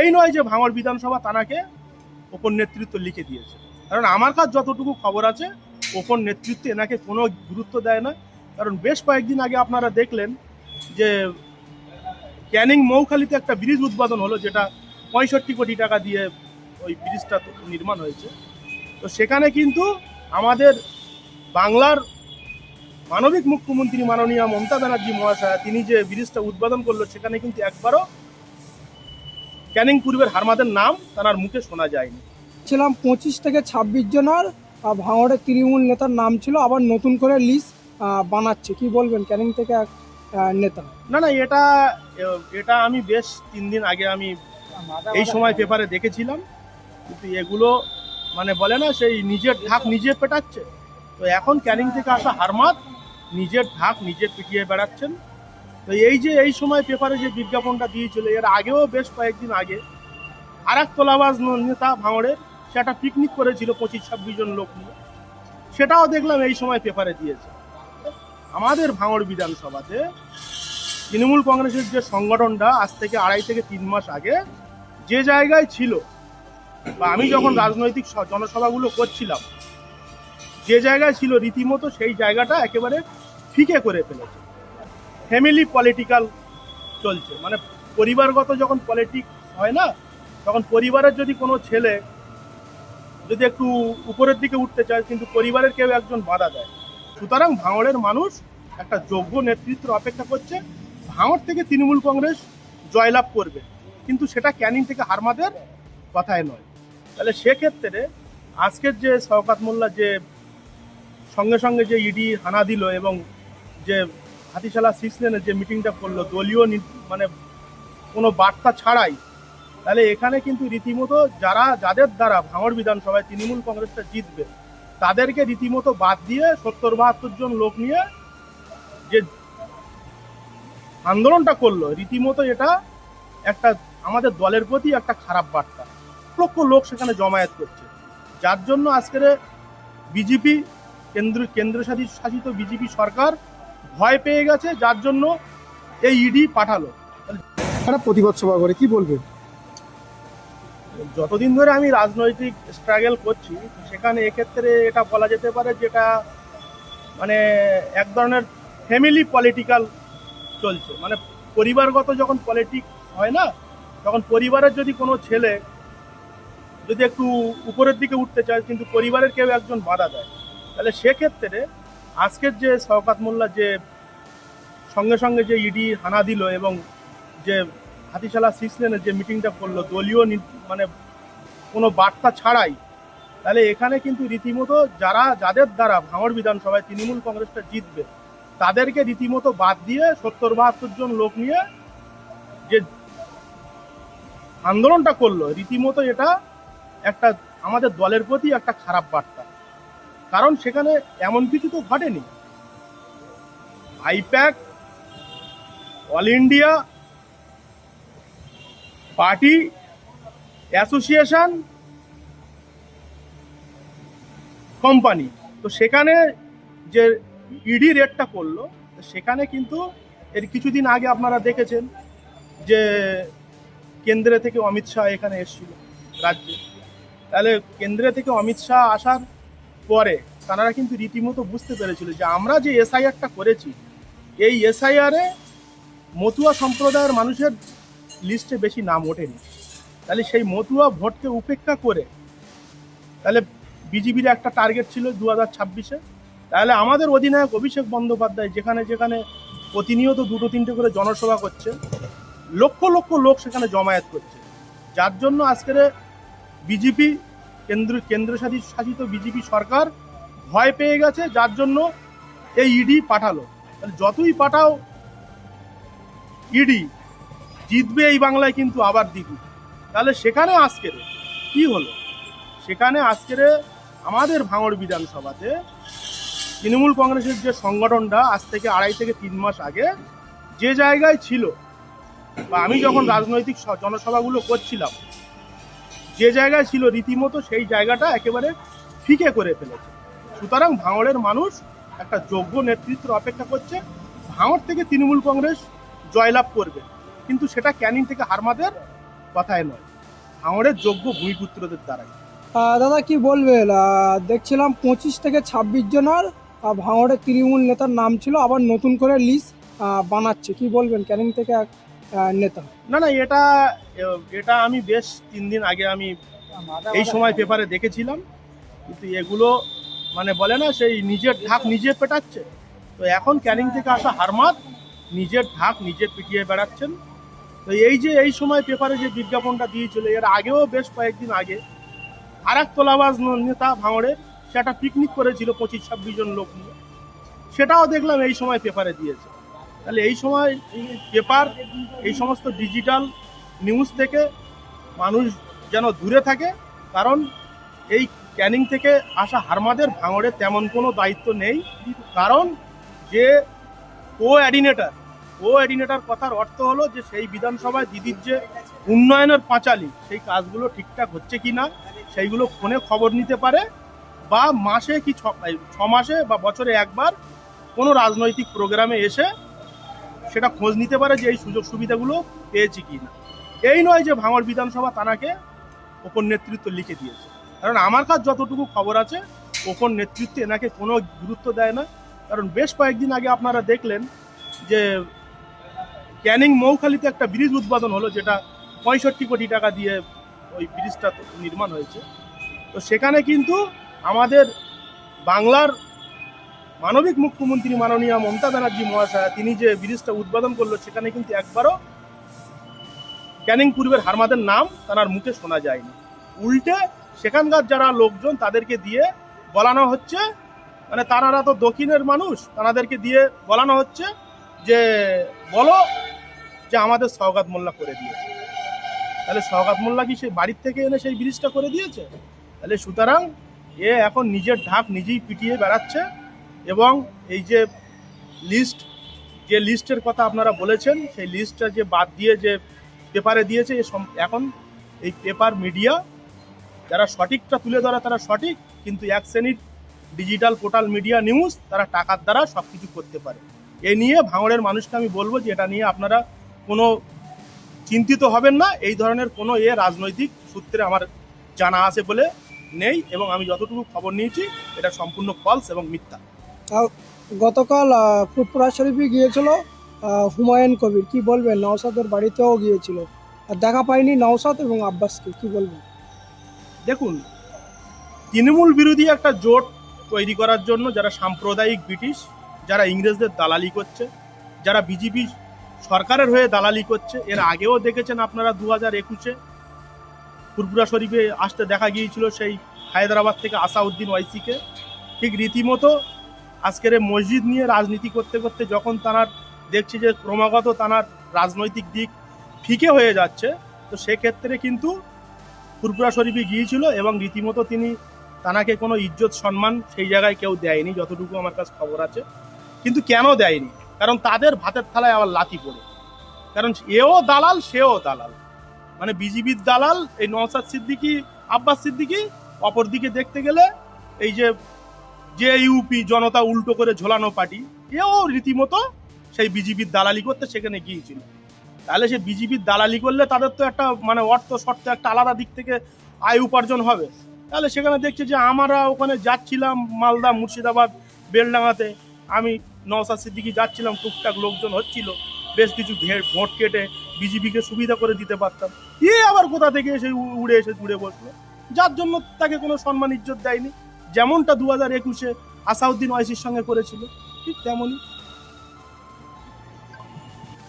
এই নয় যে ভাঙড় বিধানসভা তানাকে ওপর নেতৃত্ব লিখে দিয়েছে। কারণ আমার কাছে যতটুকু খবর আছে, ওপর নেতৃত্ব এনাকে কোনো গুরুত্ব দেয় না। কারণ বেশ কয়েকদিন আগে আপনারা দেখলেন যে ক্যানিং মৌখালিতে একটা ব্রিজ উদ্বোধন হলো, যেটা পঁয়ষট্টি কোটি টাকা দিয়ে ওই ব্রিজটা নির্মাণ হয়েছে। তো সেখানে কিন্তু আমাদের বাংলার মানবিক মুখ্যমন্ত্রী মাননীয় মমতা ব্যানার্জি মহাশয়া, তিনি যে ব্রিজটা উদ্বোধন করল, সেখানে কিন্তু একবারও ক্যানিং পূর্বের হারমাদের নাম তার মুখে শোনা যায়নি। ছিলাম পঁচিশ থেকে ছাব্বিশ জনের ভাঙড়ের তৃণমূল নেতার নাম ছিল আবার নতুন করে লিস্ট বানাচ্ছে। কি বলবেন ক্যানিং থেকে এক নেতা? না না এটা এটা আমি বেশ তিন দিন আগে আমি এই সময় পেপারে দেখেছিলাম কিন্তু এগুলো মানে বলে না সেই নিজের ঢাক নিজে পেটাচ্ছে। তো এখন ক্যানিং থেকে আসা হারমাত নিজের ঢাক নিজে পিটিয়ে বেড়াচ্ছেন। তো এই যে, এই সময় পেপারে যে বিজ্ঞাপনটা দিয়েছিল, এর আগেও বেশ কয়েকদিন আগে আর এক তোলাবাজ নেতা ভাঙড়ের সে একটা পিকনিক করেছিল পঁচিশ, ছাব্বিশ জন লোক নিয়ে। সেটাও দেখলাম এই সময় পেপারে দিয়েছে। আমাদের ভাঙড় বিধানসভাতে তৃণমূল কংগ্রেসের যে সংগঠনটা আজ থেকে আড়াই থেকে তিন মাস আগে যে জায়গায় ছিল, বা আমি যখন রাজনৈতিক জনসভাগুলো করছিলাম, যে জায়গায় ছিল রীতিমতো সেই জায়গাটা একেবারে ফিকে করে ফেলেছে। ফ্যামিলি পলিটিক্যাল চলছে। মানে পরিবারগত যখন পলিটিক্স হয় না, তখন পরিবারের যদি কোনো ছেলে যদি একটু উপরের দিকে উঠতে চায়, কিন্তু পরিবারের কেউ একজন বাধা দেয়। সুতরাং ভাঙড়ের মানুষ একটা যোগ্য নেতৃত্ব অপেক্ষা করছে। ভাঙড় থেকে তৃণমূল কংগ্রেস জয়লাভ করবে। কিন্তু সেটা ক্যানিং থেকে হারমাদের কথায় নয়। তাহলে সেক্ষেত্রে আজকের যে শওকাত মোল্লা যে সঙ্গে সঙ্গে যে ইডি হানা দিল এবং যে হাতিশালা সিক্স যে মিটিংটা করল, দলীয় মানে কোনো বার্তা ছাড়াই, তাহলে এখানে কিন্তু রীতিমতো যারা, যাদের দ্বারা ভাঙড় বিধানসভায় তৃণমূল কংগ্রেসটা জিতবে, তাদেরকে রীতিমতো বাদ দিয়ে সত্তর বাহাত্তর জন লোক নিয়ে যে আন্দোলনটা করল, রীতিমতো এটা একটা আমাদের দলের প্রতি একটা খারাপ বার্তা। লক্ষ লোক সেখানে জমায়েত করছে। যার জন্য আজকের বিজেপি, কেন্দ্র কেন্দ্র শাসিত শাসিত বিজেপি সরকার ভয় পেয়ে গেছে যার জন্য এই ইডি পাঠালো। একটা প্রতিবাদ সভা করে কি বলবেন যতদিন ধরে আমি রাজনৈতিক স্ট্রাগল করছি সেখানে এক্ষেত্রে এটা বলা যেতে পারে যেটা মানে এক ধরনের ফ্যামিলি পলিটিক্যাল চলছে। মানে পরিবারগত যখন পলিটিক্স হয় না তখন পরিবারের যদি কোনো ছেলে যদি একটু উপরের দিকে উঠতে চায় কিন্তু পরিবারের কেউ একজন বাধা দেয় তাহলে সেক্ষেত্রে আজকের যে শওকাত মোল্লা যে সঙ্গে সঙ্গে যে ইডি হানা দিল এবং যে হাতিশালা সিক্স লেনের যে মিটিংটা করল, দলীয় মানে কোনো বার্তা ছাড়াই, তাহলে এখানে কিন্তু রীতিমতো যারা, যাদের দ্বারা ভাঙড় বিধানসভায় তৃণমূল কংগ্রেসটা জিতবে, তাদেরকে রীতিমতো বাদ দিয়ে সত্তর বাহাত্তর জন লোক নিয়ে যে আন্দোলনটা করল, রীতিমতো এটা একটা আমাদের দলের প্রতি একটা খারাপ বার্তা। কারণ সেখানে এমন কিছু তো ঘটেনি। IPAC, all India, party, association, company. তো সেখানে যে ইডি রেটটা করল, সেখানে কিন্তু এর কিছুদিন আগে আপনারা দেখেছেন যে কেন্দ্রে থেকে অমিত শাহ এখানে এসেছিল রাজ্যে। তাহলে কেন্দ্রে থেকে অমিত শাহ আসার পরে তারা কিন্তু রীতিমতো বুঝতে পেরেছিল যে আমরা যে এসআইআরটা করেছি, এই এসআইআরে মতুয়া সম্প্রদায়ের মানুষের লিস্টে বেশি নাম ওঠেনি। তাহলে সেই মতুয়া ভোটকে উপেক্ষা করে তাহলে বিজেপির একটা টার্গেট ছিল দু হাজার ছাব্বিশে। তাহলে আমাদের অধিনায়ক অভিষেক বন্দ্যোপাধ্যায় যেখানে যেখানে প্রতিনিয়ত দুটো তিনটে করে জনসভা করছে, লক্ষ লক্ষ লোক সেখানে জমায়েত করছে। যার জন্য আজকের বিজেপি কেন্দ্র কেন্দ্র শাসিত বিজেপি সরকার ভয় পেয়ে গেছে, যার জন্য এই ইডি পাঠালো। যতই পাঠাও, ইডি জিতবে এই বাংলায় কিন্তু আবার দিদি তাহলে সেখানে আজকের কি হলো? সেখানে আজকের আমাদের ভাঙড় বিধানসভাতে তৃণমূল কংগ্রেসের যে সংগঠনটা আজ থেকে আড়াই থেকে তিন মাস আগে যে জায়গায় ছিল, বা আমি যখন রাজনৈতিক জনসভাগুলো করছিলাম যে জায়গায় ছিল রীতিমতো সেই জায়গাটা একেবারে ফিকে করে ফেলেছে। সুতরাং ভাঙড়ের মানুষ একটা যোগ্য নেতৃত্ব অপেক্ষা করছে। ভাঙড় থেকে তৃণমূল কংগ্রেস জয়লাভ করবে। কিন্তু সেটা ক্যানিং থেকে হারমাদের কথায় নয়। ভাঙড়ের যোগ্য ভূমিপুত্রদের দ্বারাই। দাদা কি বলবেন? দেখছিলাম পঁচিশ থেকে ছাব্বিশ জনের ভাঙড়ের তৃণমূল নেতার নাম ছিল, আবার নতুন করে লিস্ট বানাচ্ছে। কি বলবেন? ক্যানিং থেকে নেতা। না না, এটা এটা আমি বেশ তিন দিন আগে আমি এই সময় পেপারে দেখেছিলাম। কিন্তু এগুলো মানে বলে না, সেই নিজের ঢাক নিজে পেটাচ্ছে। তো এখন ক্যানিং থেকে আসা হারমাত নিজের ঢাক নিজে পিটিয়ে বেড়াচ্ছেন। তো এই যে, এই সময় পেপারে যে বিজ্ঞাপনটা দিয়েছিল, এর আগেও বেশ কয়েকদিন আগে আর এক তোলাবাজ নেতা ভাঙড়ের সেটা পিকনিক করেছিল পঁচিশ ছাব্বিশ জন লোক নিয়ে। সেটাও দেখলাম এই সময় পেপারে দিয়েছে। তাহলে এই সময় পেপার, এই সমস্ত ডিজিটাল নিউজ থেকে মানুষ যেন দূরে থাকে, কারণ এই ক্যানিং থেকে আসা হারমাদের ভাঙড়ে তেমন কোনো দায়িত্ব নেই। কারণ যে কো অ্যাডিনেটার কো অ্যাডিনেটার কথার অর্থ হলো যে সেই বিধানসভায় দিদির যে উন্নয়নের পাঁচালি, সেই কাজগুলো ঠিকঠাক হচ্ছে কি না, সেইগুলো ফোনে খবর নিতে পারে বা মাসে কি ছ মাসে বা বছরে একবার কোনো রাজনৈতিক প্রোগ্রামে এসে সেটা খোঁজ নিতে পারে যে এই সুযোগ সুবিধাগুলো পেয়েছি কি না এই নয় যে ভাঙড় বিধানসভা তানাকে ওপর নেতৃত্ব লিখে দিয়েছে। কারণ আমার কাছে যতটুকু খবর আছে, ওপর নেতৃত্ব এনাকে কোনো গুরুত্ব দেয় না। কারণ বেশ কয়েকদিন আগে আপনারা দেখলেন যে ক্যানিং মৌখালিতে একটা ব্রিজ উদ্বোধন হলো, যেটা পঁয়ষট্টি কোটি টাকা দিয়ে ওই ব্রিজটা নির্মাণ হয়েছে। তো সেখানে কিন্তু আমাদের বাংলার মানবিক মুখ্যমন্ত্রী মাননীয় মমতা ব্যানার্জি মহাশয়া, তিনি যে ব্রিজটা উদ্বোধন করল, সেখানে কিন্তু একবারও ক্যানিং পূর্বের হারমাদের নাম তার মুখে শোনা যায়নি। উল্টে সেখানকার যারা লোকজন, তাদেরকে দিয়ে বলানো হচ্ছে মানে তারারা তো দক্ষিণের মানুষ তাদেরকে দিয়ে বলানো হচ্ছে যে, বলো যে আমাদের সওগাত মোল্লা করে দিয়েছে। তাহলে সওগাত মোল্লা কি সেই বাড়ির থেকে এনে সেই ব্রিজটা করে দিয়েছে? তাহলে সুতরাং এ এখন নিজের ঢাক নিজেই পিটিয়ে বেড়াচ্ছে। এবং এই যে লিস্ট যে লিস্টের কথা আপনারা বলেছেন, সেই লিস্টটা যে বাদ দিয়ে যে পেপারে দিয়েছে এখন এই পেপার মিডিয়া যারা সঠিকটা তুলে ধরে তারা সঠিক, কিন্তু এক শ্রেণির ডিজিটাল পোর্টাল মিডিয়া নিউজ তারা টাকার দ্বারা সব কিছু করতে পারে। এ নিয়ে ভাঙড়ের মানুষকে আমি বলব যে এটা নিয়ে আপনারা কোনো চিন্তিত হবেন না, এই ধরনের কোনো এ রাজনৈতিক সূত্রে আমার জানা আছে বলে নেই, এবং আমি যতটুকু খবর নিয়েছি, এটা সম্পূর্ণ ফলস এবং মিথ্যা। গতকাল আহ, ফুরপুরা শরীফে গিয়েছিল হুমায়ুন কবির। কি বলবেন? নওসাদের বাড়িতেও গিয়েছিল। আর দেখা পাইনি নওসাদ এবং আব্বাসকে। কি বলবেন? দেখুন তৃণমূল বিরোধী একটা জোট তৈরি করার জন্য যারা সাম্প্রদায়িক ব্রিটিশ যারা ইংরেজদের দালালি করছে যারা বিজেপি সরকারের হয়ে দালালি করছে এর আগেও দেখেছেন আপনারা দু হাজার একুশে ফুরপুরা শরীফে আসতে দেখা গিয়েছিল সেই হায়দ্রাবাদ থেকে আসাউদ্দিন ওয়াইসিকে। ঠিক রীতিমতো আজকের মসজিদ নিয়ে রাজনীতি করতে করতে যখন তানার দেখছি যে ক্রমাগত তানার রাজনৈতিক দিক ফিকে হয়ে যাচ্ছে, তো সেক্ষেত্রে কিন্তু ফুরপুরা শরীফে গিয়েছিল এবং রীতিমতো তিনি তানাকে কোনো ইজ্জত, সম্মান সেই জায়গায় কেউ দেয়নি, যতটুকু আমার কাছে খবর আছে। কিন্তু কেন দেয়নি? কারণ তাদের ভাতের থালায় আবার লাথি পড়ে। কারণ এও দালাল, সেও দালাল। মানে বিজিবির দালাল, এই নওসাদ সিদ্দিকি, আব্বাস সিদ্দিকি, অপরদিকে দেখতে গেলে এই যে যে ইউপি জনতা উল্টো করে ঝোলানো পার্টি, এও রীতিমতো সেই বিজিবির দালালি করতে সেখানে গিয়েছিল। তাহলে সে বিজেপির দালালি করলে তাদের তো একটা মানে অর্থ শর্ত, একটা আলাদা দিক থেকে আয় উপার্জন হবে। তাহলে সেখানে দেখছে যে আমরা ওখানে যাচ্ছিলাম মালদা, মুর্শিদাবাদ বেলডাঙাতে আমি নওসাদ সিদ্দিকি যাচ্ছিলাম, টুকটাক লোকজন হচ্ছিল। বেশ কিছু ভোট কেটে বিজেপিকে সুবিধা করে দিতে পারতাম। এ আবার কোথা থেকে এসে উড়ে এসে জুড়ে বসল? যার জন্য তাকে কোনো সম্মান, ইজ্জত দেয়নি। যেমনটা দু হাজার একুশে আসাউদ্দিন ওয়াইসির সঙ্গে করেছিল ঠিক তেমনই